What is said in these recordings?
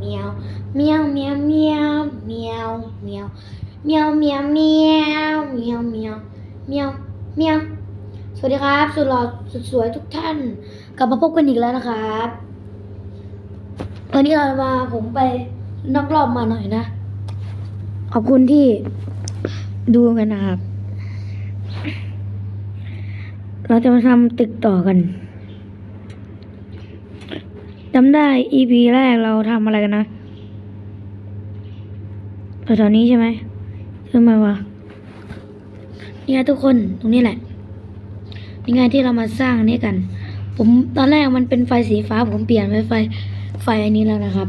เมียวเมียวเมียวเมียวเมียวเมียวเมียวเมียวเมียวเมียวเมียวเมียวเมียวสวัสดีครับสุดหล่อสุดสวยทุกท่าน กลับมาพบกันอีกแล้วนะครับวันนี้เรามาผมไปนอกรอบมาหน่อยนะ ขอบคุณที่ดูกันนะครับ เราจะมาทำตึกต่อกัน จำได้ EP แรกเราทำอะไรกันนะแถวๆนี้ใช่ไหมขึ้นมาวะนี่ไงทุกคนตรงนี้แหละ นี่ไงที่เรามาสร้างนี้กัน ผมตอนแรกมันเป็นไฟสีฟ้า ผมเปลี่ยนเป็นไฟไฟอันนี้แล้วนะครับ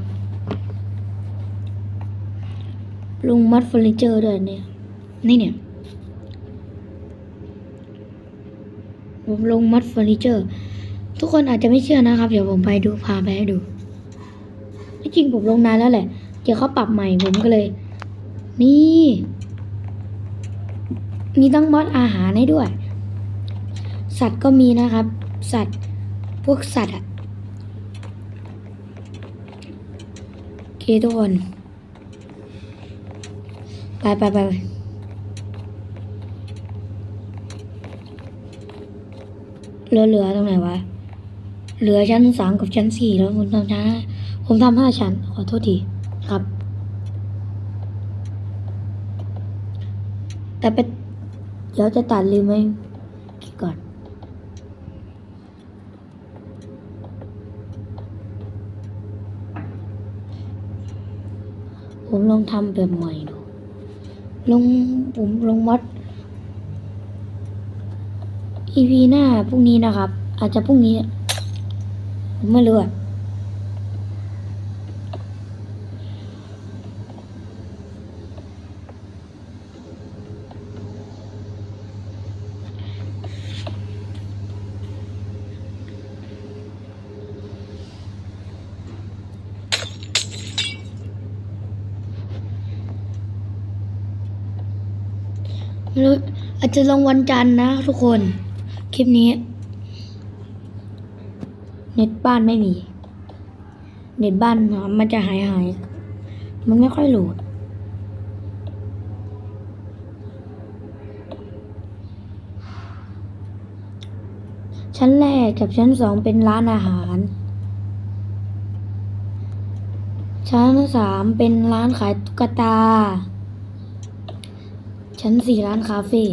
ลุงมัดเฟอร์นิเจอร์ด้วยเนี่ย นี่เนี่ย ผมลงมัดเฟอร์นิเจอร์ ทุกคนอาจจะไม่เชื่อนะครับ เดี๋ยวผมไปดูพาไปให้ดูที่จริงผมลงนานแล้วแหละ เดี๋ยวเขาปรับใหม่ผมก็เลย นี่ มีตั้งมอดอาหารให้ด้วย สัตว์ก็มีนะครับ สัตว์พวกสัตว์อะโอเคทุกคน ไปไปไปไปเหลือเรือตรงไหนวะ เหลือชั้นสามกับชั้นสี่แล้วผมทำชั้นผมทำห้าชั้น ขอโทษทีครับ แต่เป็นเดี๋ยวจะตัดลืมไหมคิดก่อนผมลองทำแบบใหม่ดูลงผมลงมัด EP หน้าพรุ่งนี้นะครับ อาจจะพรุ่งนี้ ไม่รู้อะอาจจะลงวันจันทร์นะทุกคน คลิปนี้ เน็ตบ้านไม่มี เน็ตบ้านมันจะหายหาย มันไม่ค่อยโหลดชั้นแรกกับชั้นสองเป็นร้านอาหาร ชั้นสามเป็นร้านขายตุ๊กตา ชั้นสี่ร้านคาเฟ่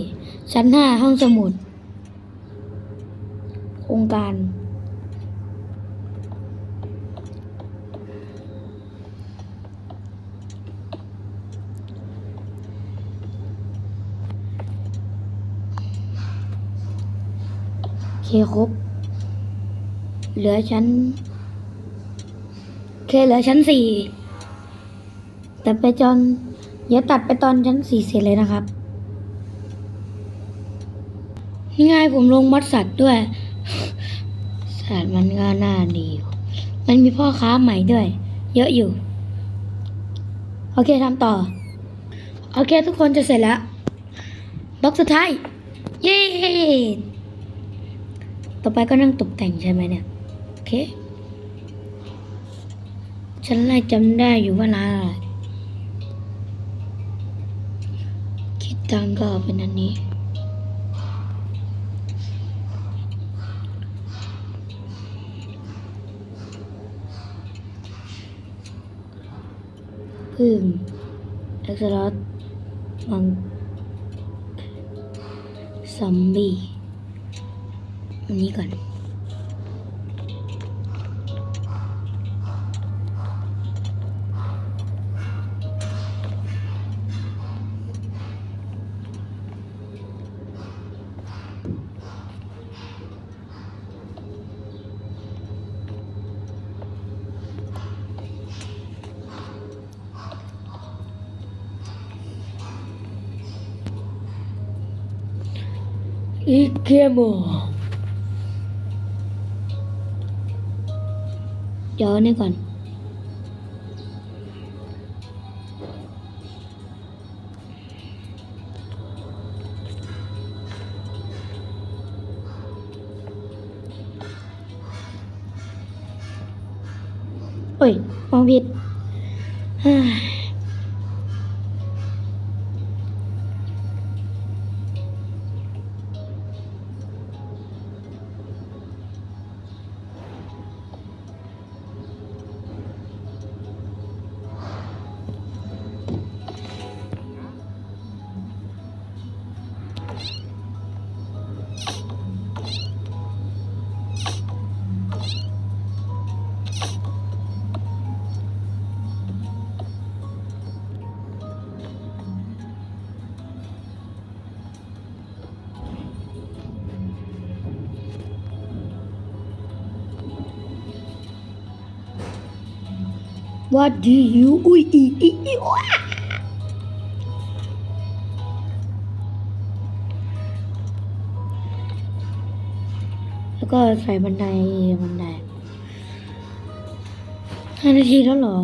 ชั้นห้าห้องสมุด โครงการ เคครบ เหลือชั้น เคเหลือชั้นสี่แต่ไปจนเดี๋ยวตัดไปตอนชั้นสี่เสร็จเลยนะครับนี่ไงผมลงมัดสัตว์ด้วย สัตว์มันก็น่าดีมันมีพ่อค้าใหม่ด้วย เยอะอยู่ โอเคทำต่อ โอเคทุกคนจะเสร็จแล้วบล็อกสุดท้าย เย้ ต่อไปก็นั่งตกแต่งใช่ไหมเนี่ย โอเค ฉันไล่จำได้อยู่ว่าร้านอะไรคิดตังค์ก็เอาเป็นอันนี้ พึ่งเอ็กซ์ลอตมังซอมบี้ 2かねい。けも เกมเดี๋ยวอันนี่ก่อน What do you อุ้ยอีอีอีว้าแล้วก็ใส่บันไดบันไดห้านาทีแล้วเหรอ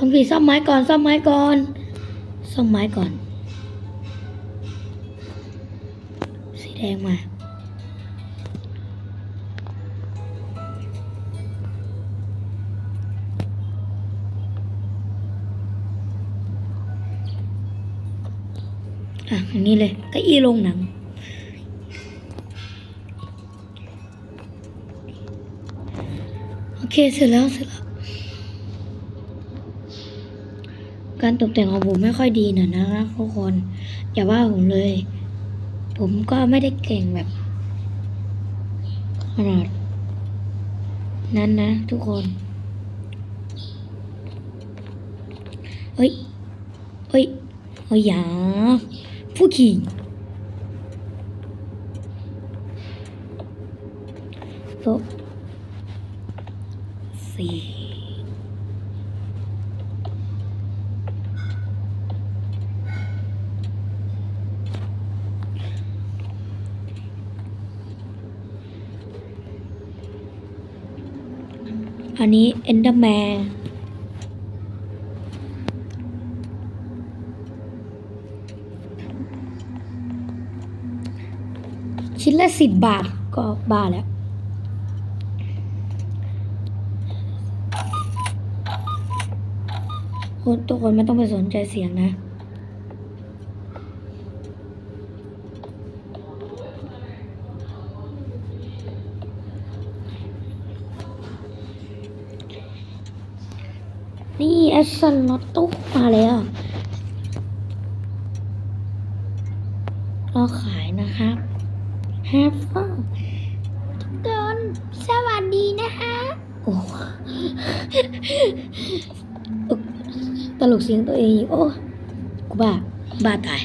เอาผีซ่อมไม้ก่อนซ่อมไม้ก่อนซ่อมไม้ก่อน สีแดงมาอะอย่างนี้เลยเก็อี้ลงหนังโอเคเสร็จแล้วเสร็จแล้ว การตกแต่งของผมไม่ค่อยดีนะนะครับทุกคนอย่าว่าผมเลย ผมก็ไม่ได้เก่งแบบขนาดนั้นนะทุกคนเฮ้ยเฮ้ยเฮ้ยอย่าผู้ขี่โต๊ะสี่ อั นนี้เอนเดอร์แมนชิ้นละสิบบาทก็บ้าแล้ว คนทุกคนไม่ต้องไปสนใจเสียงนะ นี่แอ สซันนอตตุ๊กมาแล้วเราขายนะครับแฮปปี้ทุกคนสวัสดีนะคะโอ้ตลกเสียงตัวเองโอ้กูบ้าบ้าตาย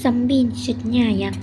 ซัมบินชุดหญ้ายักษ์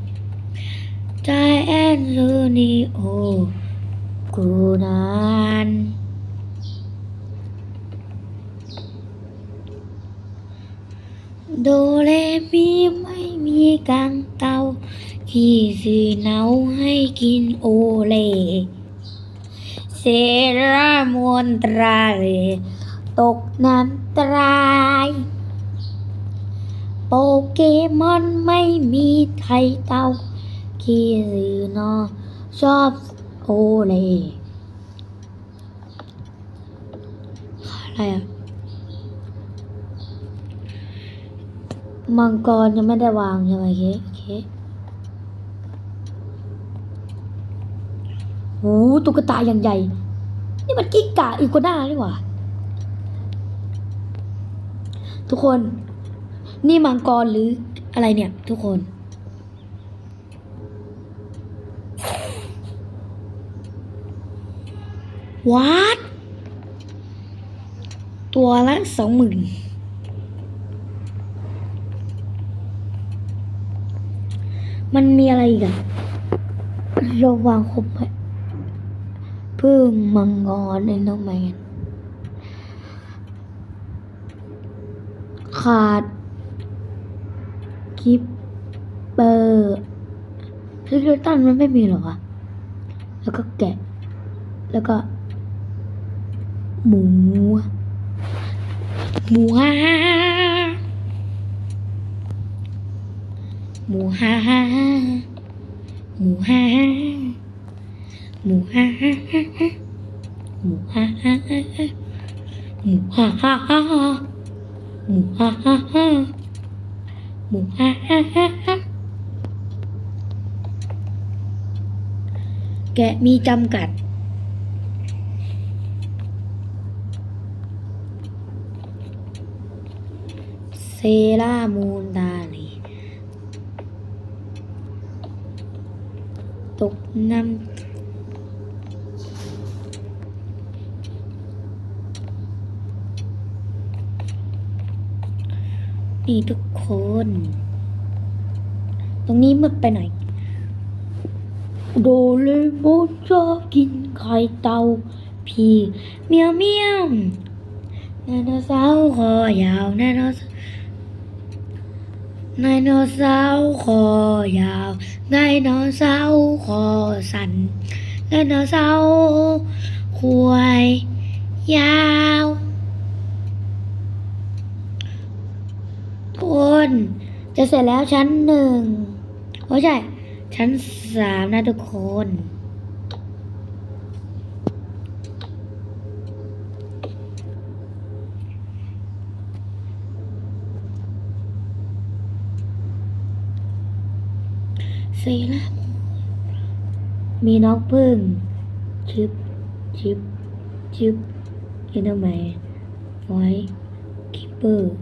ใส่กะโดเรมอนไดนีนี้ปีตาใจแอนซูนิโอกูนานโดเรมีไม่มีกังเตาที่สีเนาให้กินโอเลเซรามวนตราเลตกน้ำตรายโปเกมอนไม่มีไข่เตา ขี้สีนอชอบโอเลอะไรอะมังกรยังไม่ได้วางใช่ไหมเคโอเคโอ้ตุ๊กตาอย่างใหญ่ นี่มันกิ้งก่าอีกัวน่านี่หว่า ทุกคน นี่มังกรหรืออะไรเนี่ย ทุกคน วัดตัวละสองหมื่นมันมีอะไรอีกอะระวังคบไหมพึ่งมังกรไอ้น้องแมนขาดกิปเปอร์ซิลตันมันไม่มีหรอวะแล้วก็แกะ แล้วก็ หมูหมูฮ่าฮ่าฮ่าหมูฮ่าฮ่าฮ่าหมูฮ่าฮ่าฮ่าหมูฮ่าฮ่าฮ่าฮ่าหมูฮ่าฮ่าฮ่าฮ่าหมูฮ่าฮ่าฮ่าฮ่าหมูฮ่าฮ่าฮ่าหมูฮ่าฮ่าฮ่าฮ่าแกะมีจำกัด เซรามูนดาลีตกน้ำนี่ทุกคน ตรงนี้มืดไปหน่อย โดเรมอนชอบกินไข่เต่าพี่เมียวเมียวไดโนเสาร์คอยาวไดโนเสาร์ ไดโนเสาร์คอยาวไดโนเสาร์คอสั้นไดโนเสาร์ขวายยาวทุกคนจะเสร็จแล้วชั้นหนึ่งโอ้ใช่ ชั้นสามนะทุกคน เซรามูนมีน้องพึ่งชิบชิบชิบเอ็นเดอร์แมนไวคิปเปอร์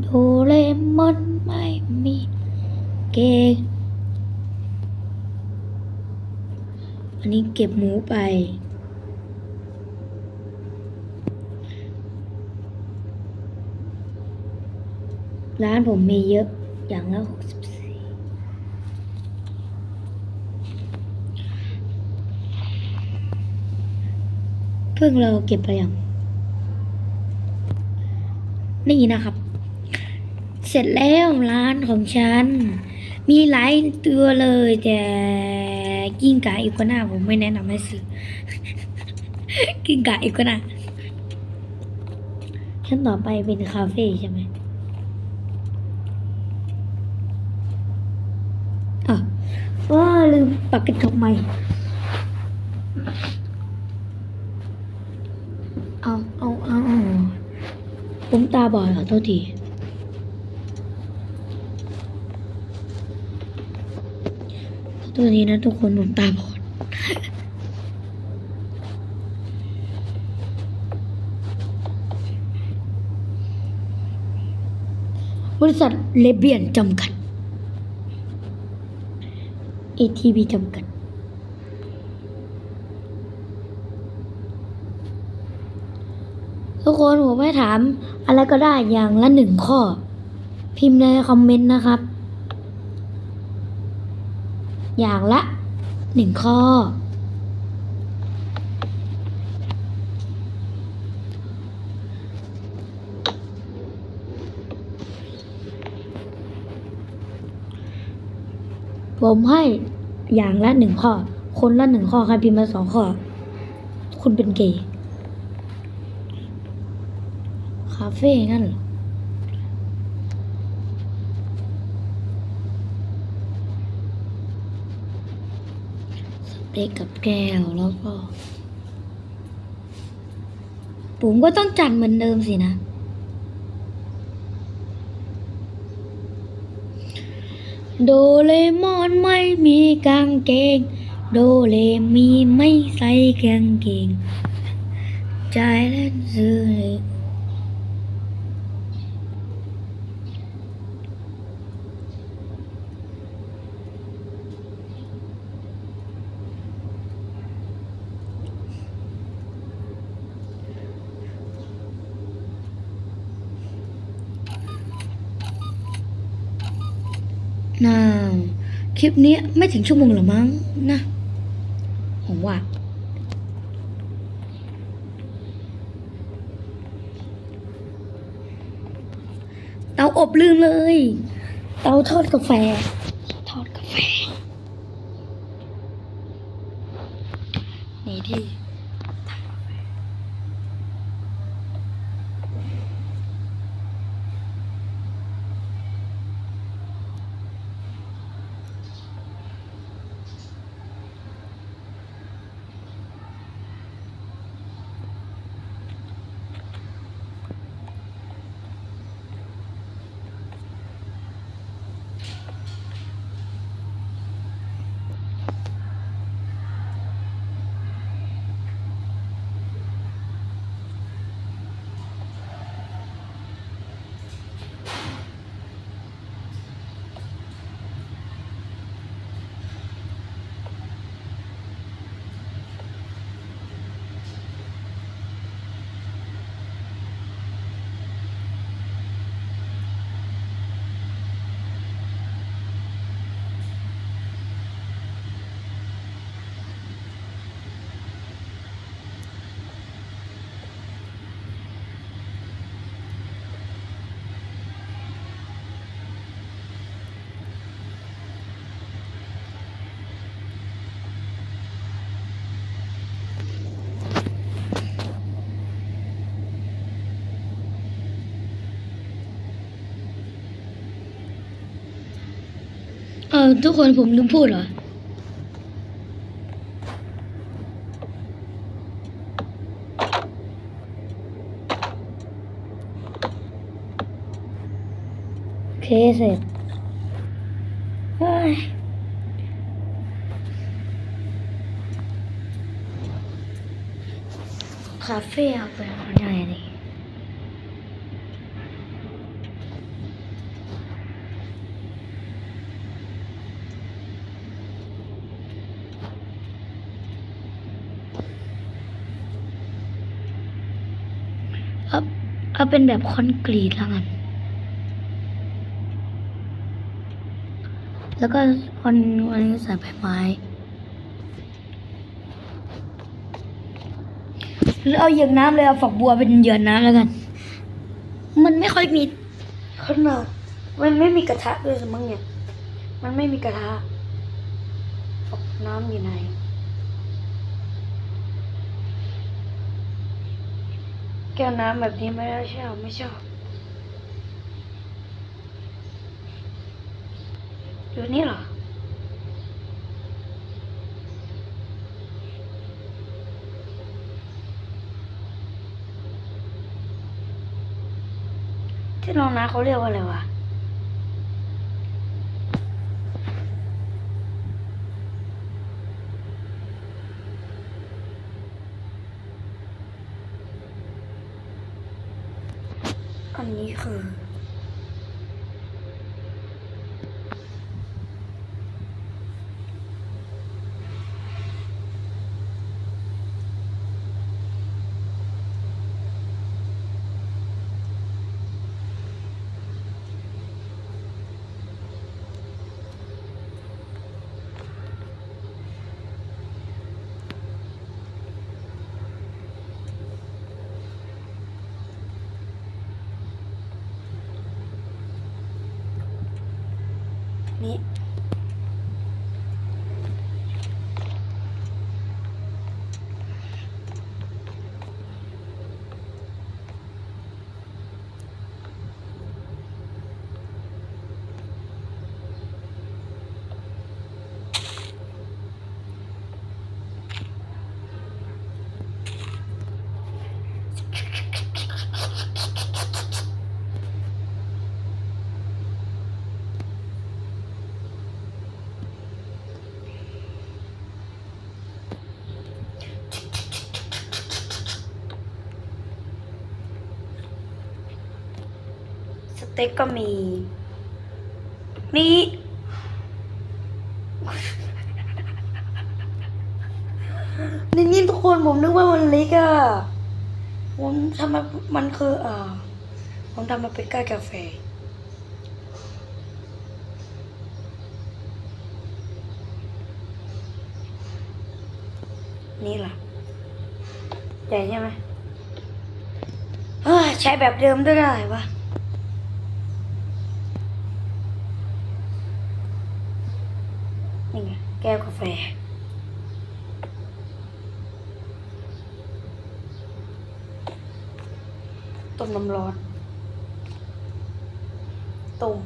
โดเรมอนไม่มีเกง อันนี้ เก็บหมูไป ร้านผมมีเยอะอย่างละหกสิบสี่เพิ่งเราเก็บไปยังนี่นะครับ เสร็จแล้วร้านของฉัน มีหลายตัวเลยแต่ กิ้งก่าอีกัวน่าผมไม่แนะนำให้ซื้อ กิ้งก่าอีกัวน่าชั้นต่อไปเป็นคาเฟ่ใช่ไหมอะว้าลืมปักกระจกใหม่เอาเอาเอาเอาผมตาบอดเหรอโทษที ตัวนี้นะทุกคนผมตาบอดบริษัทเลเบียนจำกัด ATB จำกัด ทุกคนผมไม่ถามอะไรก็ได้อย่างละหนึ่งข้อ พิมพ์ในคอมเมนต์นะครับ อย่างละหนึ่งข้อ ผมให้อย่างละหนึ่งข้อ คนละหนึ่งข้อใครพิมพ์มาสองข้อ คุณเป็นเกย์คาเฟ่งั้นเหรอ ส เปรย์กับแก้วแล้วก็ ผมก็ต้องจัดเหมือนเดิมสินะ โดเรมอนไม่มีกางเกง โดเรมีไม่ใส่กางเกง ใจเล่นซื้อ น่าคลิปนี้ไม่ถึงชั่วโมงหรอมั้งนะผมว่า เตาอบลืมเลย เตาทอดกาแฟ ออทุกคนผมลืมพูดเหรอ โอเคเสร็จเฮ้ยคาเฟ่เอาไปเอายังไงดีเอา เอาเป็นแบบคอนกรีตแล้วกัน แล้วก็วันวันนี้ใส่ใบไม้ หรือเอาเหยือกน้ำเลยเอาฝักบัวเป็นเหยือกน้ำแล้วกัน มันไม่ค่อยมีขนาด มันไม่มีกระทะด้วยสมั้งเนี่ย มันไม่มีกระทะฝักน้ำอยู่ไหน แก้วน้ำแบบนี้ไม่ได้ชอบไม่ชอบ อยู่นี่เหรอที่รองน้ำเขาเรียกว่าอะไรวะ อั สเต็กก็มี นี่ นี่นี่ทุกคนผมนึกว่ามันเล็กอะผมทำมามันคืออ่าผมทำมาเป็นก้ากาแฟนี่ล่ะ ใหญ่ใช่ไหมเฮ้ยใช้แบบเดิมด้วยได้วะนี่ไง แฟ ต้มน้ำร้อน ต้ม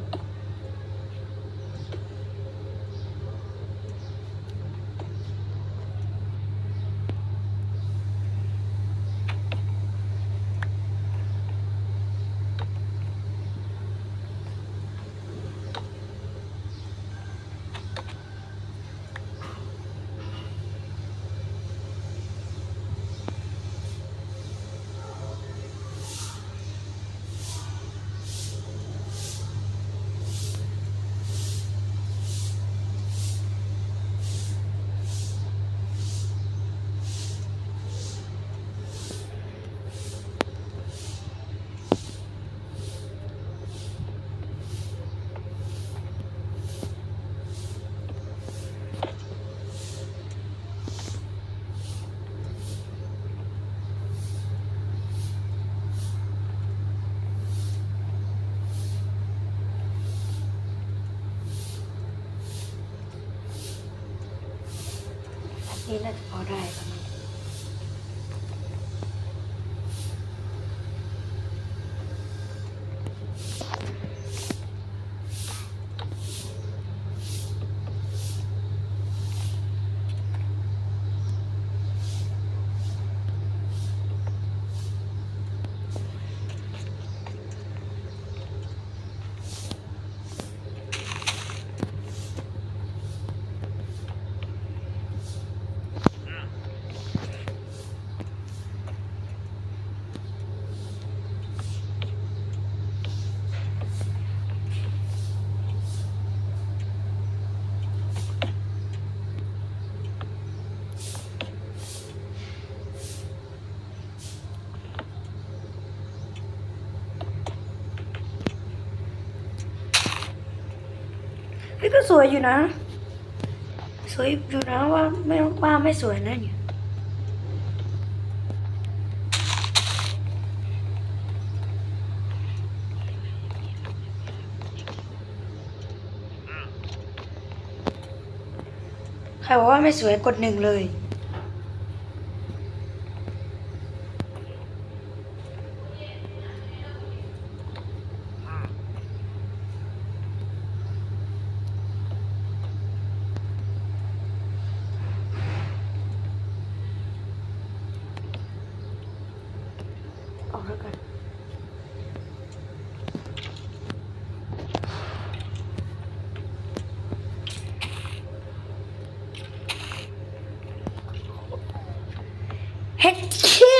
นี้น่าจะพอได้ประมาณ เฮ้ยก็สวยอยู่นะ สวยอยู่นะว่าไม่ว่าไม่สวยนะเนี่ยใครบอกว่าไม่สวยกดหนึ่งเลย ออกแล้วกัน เฮ็ดชิว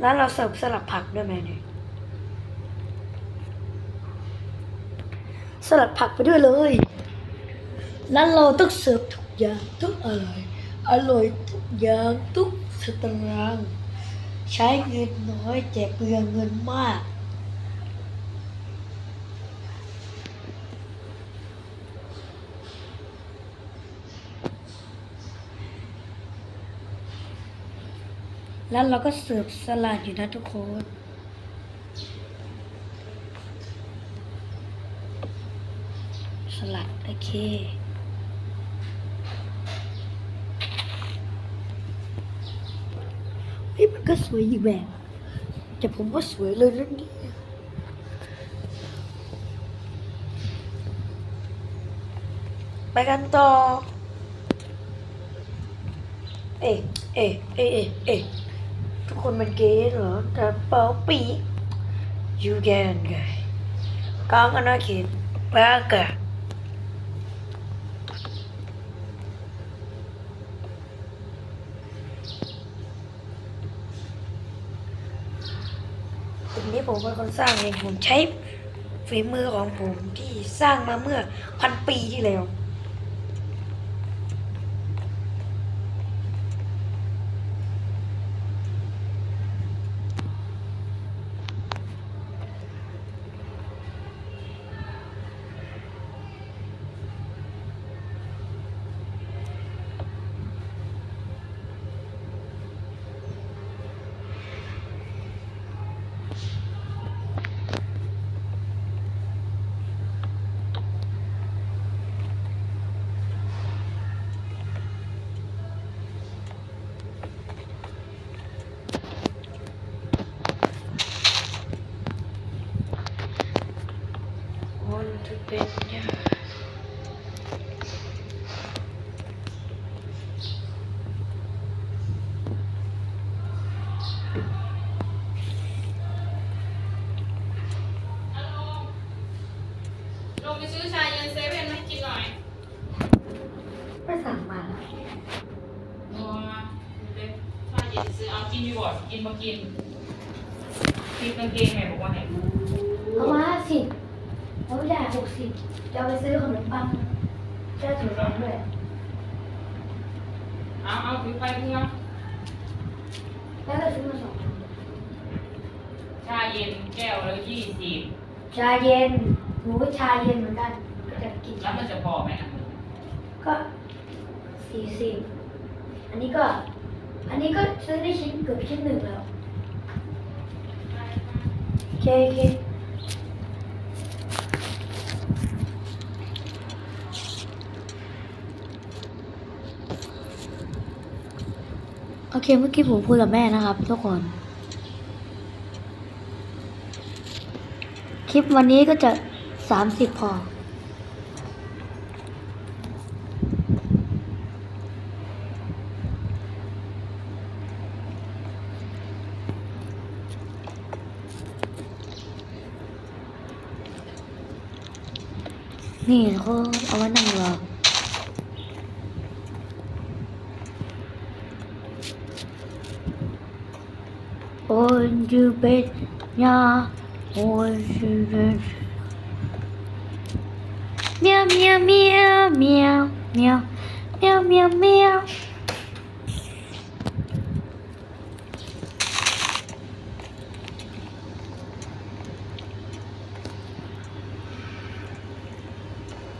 แล้วเราเสิร์ฟสลับผักด้วยไหมเนี่ยสลัดผักไปด้วยเลย แล้วเราต้องเสิร์ฟทุกอย่างทุกอร่อย อร่อยทุกอย่างทุกสตางค์ใช้เงินน้อยแต่เปลืองเงินมาก แล้วเราก็เสิร์ฟสลัดอยู่นะทุกคนสลัดโอเคเฮ้ยมันก็สวยอีกแบบ แต่ผมว่าสวยเลยนะเนี่ไปกันต่อ เอ๊ะเอ๊ะเอ๊ะเอ๊ะ คนมันเกย์เหรอกระเป๋าปียูแกนไงกางก็น่าคิดบ้ากะสิ่งนี้ผมเป็นคนสร้างเองผมใช้ฝีมือของผมที่สร้างมาเมื่อพันปีที่แล้ว ชาเย็นซื้อเอากินดีกว่ากินมากินกินกางเกงแม่บอกว่าให้เอามาสิเอาไม่ได้หกสิบจะเอาไปซื้อขนมปังเจ้าถือแบงค์ด้วยเอาเอาถือไปเพื่อแล้วก็ซื้อมาสองถุงชาเย็นแก้วละยี่สิบชาเย็นหนูก็ชาเย็นเหมือนกันก็จะกินแล้วมันจะพอไหมอะก็สี่สิบอันนี้ก็ อันนี้ก็ซื้อได้ชิ้นเกือบชิ้นหนึ่งแล้วโอเคโอเคโอเคเมื่อกี้ผมพูดกับแม่นะครับทุกคน คลิปวันนี้ก็จะสามสิบพอ นี่เขาเอาไว้นั่งรอโอ้ยจูเป็ดยาโอ้ยจูเป็ดเมียวเมียวเมียวเมียวเมียวเมียวเมียวเมียว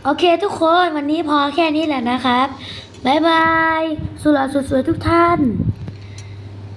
โอ เคทุกคนวันนี้พอแค่นี้แหละนะครับ บ๊ายบาย สุราสุดสวยทุกท่าน